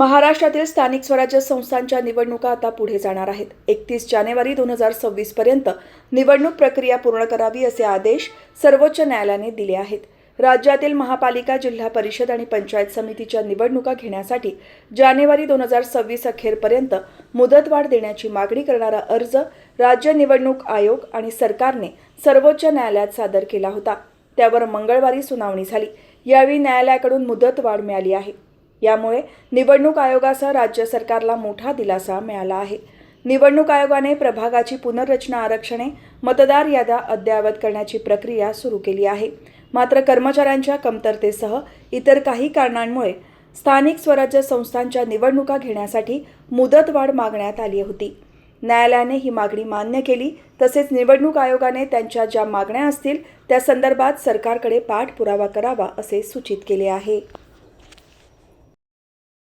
महाराष्ट्रातील स्थानिक स्वराज्य संस्थांच्या निवडणुका आता पुढे जाणार आहेत. एकतीस जानेवारी दोन हजार सव्वीस पर्यंत निवडणूक प्रक्रिया पूर्ण करावी असे आदेश सर्वोच्च न्यायालयाने दिले आहेत. राज्यातील महापालिका जिल्हा परिषद आणि पंचायत समितीच्या निवडणुका घेण्यासाठी जानेवारी दोन हजार सव्वीस अखेरपर्यंत मुदतवाढ देण्याची मागणी करणारा अर्ज राज्य निवडणूक आयोग आणि सरकारने सर्वोच्च न्यायालयात सादर केला होता. त्यावर मंगळवारी सुनावणी झाली. यावेळी न्यायालयाकडून मुदतवाढ मिळाली आहे. यामुळे निवडणूक आयोगासह राज्य सरकारला मोठा दिलासा मिळाला आहे. निवडणूक आयोगाने प्रभागाची पुनर्रचना आरक्षणे मतदार याद्या अद्ययावत करण्याची प्रक्रिया सुरू केली आहे. मात्र कर्मचाऱ्यांच्या कमतरतेसह इतर काही कारणांमुळे स्थानिक स्वराज्य संस्थांच्या निवडणुका घेण्यासाठी मुदतवाढ मागण्यात आली होती. न्यायालयाने ही मागणी मान्य केली तसेच निवडणूक आयोगाने त्यांच्या ज्या मागण्या असतील त्या संदर्भात सरकारकडे पाठपुरावा करावा असे सूचित केले आहे.